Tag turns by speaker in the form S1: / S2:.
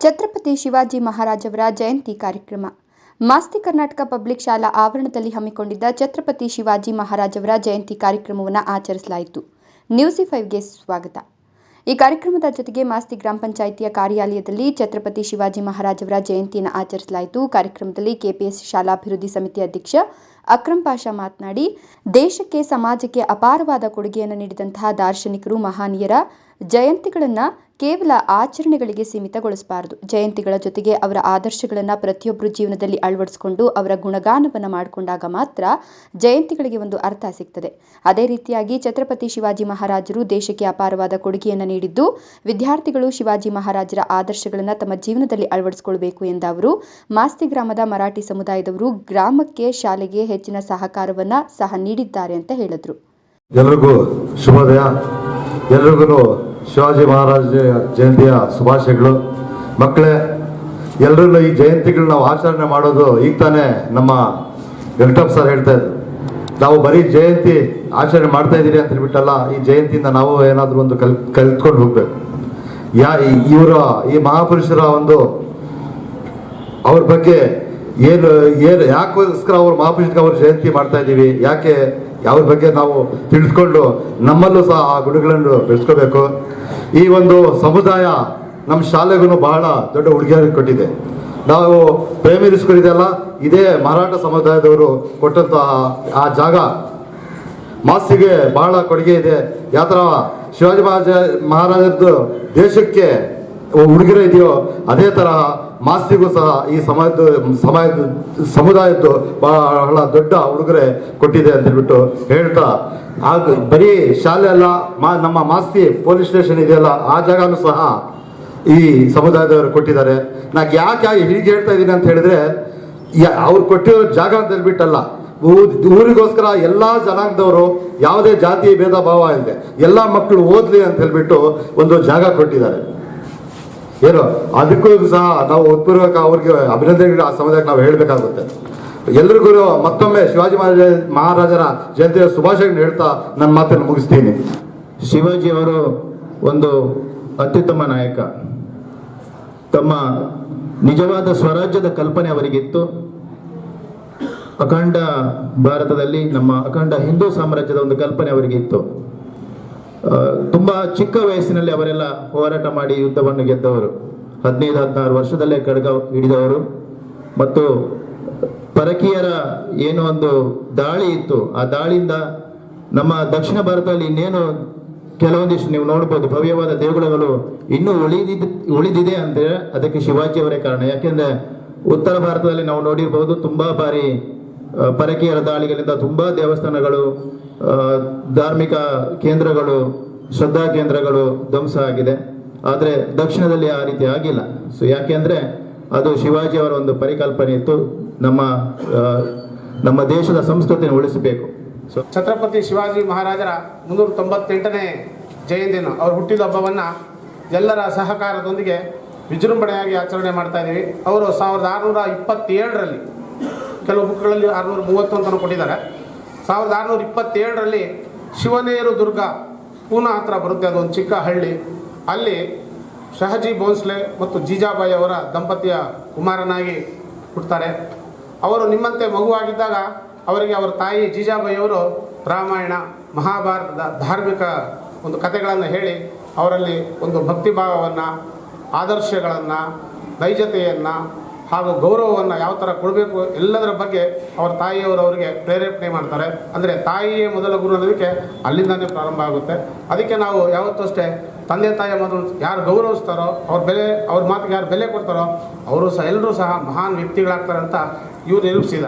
S1: ಛತ್ರಪತಿ ಶಿವಾಜಿ ಮಹಾರಾಜವರ ಜಯಂತಿ ಕಾರ್ಯಕ್ರಮ. ಮಾಸ್ತಿ ಕರ್ನಾಟಕ ಪಬ್ಲಿಕ್ ಶಾಲಾ ಆವರಣದಲ್ಲಿ ಹಮ್ಮಿಕೊಂಡಿದ್ದ ಛತ್ರಪತಿ ಶಿವಾಜಿ ಮಹಾರಾಜವರ ಜಯಂತಿ ಕಾರ್ಯಕ್ರಮವನ್ನು ಆಚರಿಸಲಾಯಿತು. ನ್ಯೂಸಿ ಫೈವ್ಗೆ ಸ್ವಾಗತ. ಈ ಕಾರ್ಯಕ್ರಮದ ಜೊತೆಗೆ ಮಾಸ್ತಿ ಗ್ರಾಮ ಪಂಚಾಯಿತಿಯ ಕಾರ್ಯಾಲಯದಲ್ಲಿ ಛತ್ರಪತಿ ಶಿವಾಜಿ ಮಹಾರಾಜವರ ಜಯಂತಿಯನ್ನು ಆಚರಿಸಲಾಯಿತು. ಕಾರ್ಯಕ್ರಮದಲ್ಲಿ ಕೆಪಿಎಸ್ ಶಾಲಾಭಿವೃದ್ಧಿ ಸಮಿತಿ ಅಧ್ಯಕ್ಷ ಅಕ್ರಂ ಪಾಷ ಮಾತನಾಡಿ, ದೇಶಕ್ಕೆ ಸಮಾಜಕ್ಕೆ ಅಪಾರವಾದ ಕೊಡುಗೆಯನ್ನು ನೀಡಿದಂತಹ ದಾರ್ಶನಿಕರು, ಮಹಾನೀಯರ ಜಯಂತಿಗಳನ್ನು ಕೇವಲ ಆಚರಣೆಗಳಿಗೆ ಸೀಮಿತಗೊಳಿಸಬಾರದು. ಜಯಂತಿಗಳ ಜೊತೆಗೆ ಅವರ ಆದರ್ಶಗಳನ್ನು ಪ್ರತಿಯೊಬ್ಬರು ಜೀವನದಲ್ಲಿ ಅಳವಡಿಸಿಕೊಂಡು ಅವರ ಗುಣಗಾನವನ್ನು ಮಾಡಿಕೊಂಡಾಗ ಮಾತ್ರ ಜಯಂತಿಗಳಿಗೆ ಒಂದು ಅರ್ಥ ಸಿಗ್ತದೆ. ಅದೇ ರೀತಿಯಾಗಿ ಛತ್ರಪತಿ ಶಿವಾಜಿ ಮಹಾರಾಜರು ದೇಶಕ್ಕೆ ಅಪಾರವಾದ ಕೊಡುಗೆಯನ್ನು ನೀಡಿದ್ದು, ವಿದ್ಯಾರ್ಥಿಗಳು ಶಿವಾಜಿ ಮಹಾರಾಜರ ಆದರ್ಶಗಳನ್ನು ತಮ್ಮ ಜೀವನದಲ್ಲಿ ಅಳವಡಿಸಿಕೊಳ್ಬೇಕು ಎಂದ ಅವರು, ಮಾಸ್ತಿ ಗ್ರಾಮದ ಮರಾಠಿ ಸಮುದಾಯದವರು ಗ್ರಾಮಕ್ಕೆ ಶಾಲೆಗೆ ಹೆಚ್ಚಿನ ಸಹಕಾರವನ್ನ ಸಹ ನೀಡಿದ್ದಾರೆ ಅಂತ ಹೇಳಿದರು.
S2: ಎಲ್ರಿಗೂ ಶುಭೋದಯ. ಎಲ್ರಿಗೂ ಶಿವಾಜಿ ಮಹಾರಾಜ ಜಯಂತಿಯ ಶುಭಾಶಯಗಳು. ಮಕ್ಕಳೇ ಎಲ್ಲರೂ ಈ ಜಯಂತಿಗಳನ್ನ ನಾವು ಆಚರಣೆ ಮಾಡೋದು ಈಗ ತಾನೇ ನಮ್ಮ ವೆಂಕಟಪ್ಪ ಸರ್ ಹೇಳ್ತಾ ಇದ್ರು. ನಾವು ಬರೀ ಜಯಂತಿ ಆಚರಣೆ ಮಾಡ್ತಾ ಇದ್ದೀರಿ ಅಂತ ಹೇಳ್ಬಿಟ್ಟಲ್ಲ, ಈ ಜಯಂತಿಯಿಂದ ನಾವು ಏನಾದರೂ ಒಂದು ಕಲ್, ಕಲ್ತ್ಕೊಂಡು ಹೋಗ್ಬೇಕು. ಯಾ ಇವರ, ಈ ಮಹಾಪುರುಷರ ಒಂದು ಅವ್ರ ಬಗ್ಗೆ ಏನು ಏನು, ಯಾಕೋಸ್ಕರ ಅವರು ಮಹಾಪುರುಷಕ್ಕೆ ಅವ್ರ ಜಯಂತಿ ಮಾಡ್ತಾ ಇದ್ದೀವಿ? ಯಾಕೆ ಯಾವ್ರ ಬಗ್ಗೆ ನಾವು ತಿಳಿದುಕೊಂಡು ನಮ್ಮಲ್ಲೂ ಸಹ ಆ ಗುಣಗಳನ್ನು ಬೆಳೆಸ್ಕೋಬೇಕು. ಈ ಒಂದು ಸಮುದಾಯ ನಮ್ಮ ಶಾಲೆಗೂ ಬಹಳ ದೊಡ್ಡ ಉಡುಗೊರೆ ಕೊಟ್ಟಿದೆ. ನಾವು ಪ್ರೈಮರಿ ಸ್ಕೂಲ್ ಇದೆಯಲ್ಲ ಇದೇ ಮರಾಠ ಸಮುದಾಯದವರು ಕೊಟ್ಟಂತ ಆ ಜಾಗ. ಮಾಸಿಗೆ ಬಹಳ ಕೊಡುಗೆ ಇದೆ. ಯಾವ ಥರ ಶಿವಾಜಿ ಮಹಾರಾಜ, ಮಹಾರಾಜರದ್ದು ದೇಶಕ್ಕೆ ಉಡುಗೊರೆ ಇದೆಯೋ, ಅದೇ ತರಹ ಮಾಸ್ತಿಗೂ ಸಹ ಈ ಸಮಾಜದ ಸಮಾಜದ ಸಮುದಾಯದ್ದು ಬಹಳ ದೊಡ್ಡ ಉಡುಗೊರೆ ಕೊಟ್ಟಿದೆ ಅಂತ ಹೇಳ್ಬಿಟ್ಟು ಹೇಳ್ತಾ, ಆಗ ಬರೀ ಶಾಲೆ ಅಲ್ಲ, ಮಾ, ನಮ್ಮ ಮಾಸ್ತಿ ಪೊಲೀಸ್ ಸ್ಟೇಷನ್ ಇದೆಯಲ್ಲ, ಆ ಜಾಗನೂ ಸಹ ಈ ಸಮುದಾಯದವರು ಕೊಟ್ಟಿದ್ದಾರೆ. ನಾಗ ಯಾಕೆ ಹೀಗೆ ಹೇಳ್ತಾ ಇದ್ದೀನಿ ಅಂತ ಹೇಳಿದ್ರೆ ಅವ್ರು ಕೊಟ್ಟಿರೋ ಜಾಗ ಅಂತ ಹೇಳ್ಬಿಟ್ಟಲ್ಲ ಊರಿಗೋಸ್ಕರ ಎಲ್ಲಾ ಜನಾಂಗದವರು ಯಾವುದೇ ಜಾತಿ ಭೇದ ಭಾವ ಇಲ್ಲದೆ ಎಲ್ಲಾ ಮಕ್ಕಳು ಓದ್ಲಿ ಅಂತ ಹೇಳ್ಬಿಟ್ಟು ಒಂದು ಜಾಗ ಕೊಟ್ಟಿದ್ದಾರೆ. ಏನು? ಅದಕ್ಕೂ ಸಹ ನಾವು ಉತ್ಪೂರ್ವಕ ಅವ್ರಿಗೆ ಅಭಿನಂದನೆ ಆ ಸಮುದಾಯಕ್ಕೆ ನಾವು ಹೇಳಬೇಕಾಗುತ್ತೆ. ಎಲ್ರಿಗೂ ಮತ್ತೊಮ್ಮೆ ಶಿವಾಜಿ ಮಹಾರಾಜ ಮಹಾರಾಜರ ಜಯಂತಿಯ ಶುಭಾಶಯಗಳನ್ನು ಹೇಳ್ತಾ ನನ್ನ ಮಾತನ್ನು ಮುಗಿಸ್ತೀನಿ.
S3: ಶಿವಾಜಿ ಅವರು ಒಂದು ಅತ್ಯುತ್ತಮ ನಾಯಕ. ತಮ್ಮ ನಿಜವಾದ ಸ್ವರಾಜ್ಯದ ಕಲ್ಪನೆ ಅವರಿಗಿತ್ತು. ಅಖಂಡ ಭಾರತದಲ್ಲಿ ನಮ್ಮ ಅಖಂಡ ಹಿಂದೂ ಸಾಮ್ರಾಜ್ಯದ ಒಂದು ಕಲ್ಪನೆ ಅವರಿಗಿತ್ತು. ತುಂಬಾ ಚಿಕ್ಕ ವಯಸ್ಸಿನಲ್ಲಿ ಅವರೆಲ್ಲ ಹೋರಾಟ ಮಾಡಿ ಯುದ್ಧವನ್ನು ಗೆದ್ದವರು. ಹದಿನೈದು, ಹದಿನಾರು ವರ್ಷದಲ್ಲೇ ಖಡ್ಗ ಹಿಡಿದವರು. ಮತ್ತು ಪರಕೀಯರ ಏನು ಒಂದು ದಾಳಿ ಇತ್ತು. ಆ ದಾಳಿಯಿಂದ ನಮ್ಮ ದಕ್ಷಿಣ ಭಾರತದಲ್ಲಿ ಇನ್ನೇನು ಕೆಲವೊಂದಿಷ್ಟು ನೀವು ನೋಡ್ಬೋದು. ಭವ್ಯವಾದ ದೇಗುಲಗಳು ಇನ್ನೂ ಉಳಿದಿದ್, ಉಳಿದಿದೆ ಅಂದ್ರೆ ಅದಕ್ಕೆ ಶಿವಾಜಿಯವರೇ ಕಾರಣ. ಯಾಕೆಂದ್ರೆ ಉತ್ತರ ಭಾರತದಲ್ಲಿ ನಾವು ನೋಡಿರ್ಬೋದು, ತುಂಬಾ ಬಾರಿ ಪರಕೀಯರ ದಾಳಿಗಳಿಂದ ತುಂಬಾ ದೇವಸ್ಥಾನಗಳು ಧಾರ್ಮಿಕ ಕೇಂದ್ರಗಳು, ಶ್ರದ್ಧಾ ಕೇಂದ್ರಗಳು ಧ್ವಂಸ ಆಗಿದೆ. ಆದರೆ ದಕ್ಷಿಣದಲ್ಲಿ ಆ ರೀತಿ ಆಗಿಲ್ಲ. ಸೊ ಯಾಕೆಂದ್ರೆ ಅದು ಶಿವಾಜಿ ಅವರ ಒಂದು ಪರಿಕಲ್ಪನೆ ಇತ್ತು. ನಮ್ಮ ನಮ್ಮ ದೇಶದ ಸಂಸ್ಕೃತಿಯನ್ನು ಉಳಿಸಬೇಕು. ಸೊ
S4: ಛತ್ರಪತಿ ಶಿವಾಜಿ ಮಹಾರಾಜರ ಮುನ್ನೂರ ತೊಂಬತ್ತೆಂಟನೇ ಜಯಂತಿಯನ್ನು ಅವರು ಹುಟ್ಟಿದ ಹಬ್ಬವನ್ನು ಎಲ್ಲರ ಸಹಕಾರದೊಂದಿಗೆ ವಿಜೃಂಭಣೆಯಾಗಿ ಆಚರಣೆ ಮಾಡ್ತಾ ಇದ್ದೀವಿ. ಅವರು ಸಾವಿರದ ಆರುನೂರ ಇಪ್ಪತ್ತೇಳರಲ್ಲಿ ಕೆಲವು ಬುಕ್ಗಳಲ್ಲಿ ಆರುನೂರ ಮೂವತ್ತು ಕೊಟ್ಟಿದ್ದಾರೆ. ಸಾವಿರದ ಆರುನೂರ ಇಪ್ಪತ್ತೇಳರಲ್ಲಿ ಶಿವನೇರು ದುರ್ಗ ಪೂನಾ ಹತ್ರ ಬರುತ್ತೆ ಅದೊಂದು ಚಿಕ್ಕ ಹಳ್ಳಿ. ಅಲ್ಲಿ ಶಹಜಿ ಭೋನ್ಸ್ಲೆ ಮತ್ತು ಜೀಜಾಬಾಯಿ ಅವರ ದಂಪತಿಯ ಕುಮಾರನಾಗಿ ಹುಟ್ಟುತ್ತಾರೆ ಅವರು ನಿಮ್ಮಂತೆ ಮಗುವಾಗಿದ್ದಾಗ ಅವರಿಗೆ ಅವರ ತಾಯಿ ಜೀಜಾಬಾಯಿ ಅವರು ರಾಮಾಯಣ, ಮಹಾಭಾರತದ ಧಾರ್ಮಿಕ ಒಂದು ಕಥೆಗಳನ್ನು ಹೇಳಿ, ಅವರಲ್ಲಿ ಒಂದು ಭಕ್ತಿಭಾವವನ್ನು, ಆದರ್ಶಗಳನ್ನು, ನೈಜತೆಯನ್ನು ಹಾಗೂ ಗೌರವವನ್ನು ಯಾವ ಥರ ಕೊಡಬೇಕು ಎಲ್ಲದರ ಬಗ್ಗೆ ಅವರ ತಾಯಿಯವರು ಅವರಿಗೆ ಪ್ರೇರೇಪಣೆ ಮಾಡ್ತಾರೆ. ಅಂದರೆ ತಾಯಿಯೇ ಮೊದಲ ಗುರು ಅನ್ನೋದಕ್ಕೆ ಅಲ್ಲಿಂದನೇ ಪ್ರಾರಂಭ ಆಗುತ್ತೆ. ಅದಕ್ಕೆ ನಾವು ಯಾವತ್ತೂ ಅಷ್ಟೇ ತಂದೆ ತಾಯಿಯ ಮೊದಲು ಯಾರು ಗೌರವಿಸ್ತಾರೋ, ಅವ್ರ ಬೆಲೆ, ಅವ್ರ ಮಾತಿಗೆ ಯಾರು ಬೆಲೆ ಕೊಡ್ತಾರೋ, ಅವರು ಸಹ, ಎಲ್ಲರೂ ಸಹ ಮಹಾನ್ ವ್ಯಕ್ತಿಗಳಾಗ್ತಾರೆ ಅಂತ ಇವರು ನಿರೂಪಿಸಿದ್ದಾರೆ.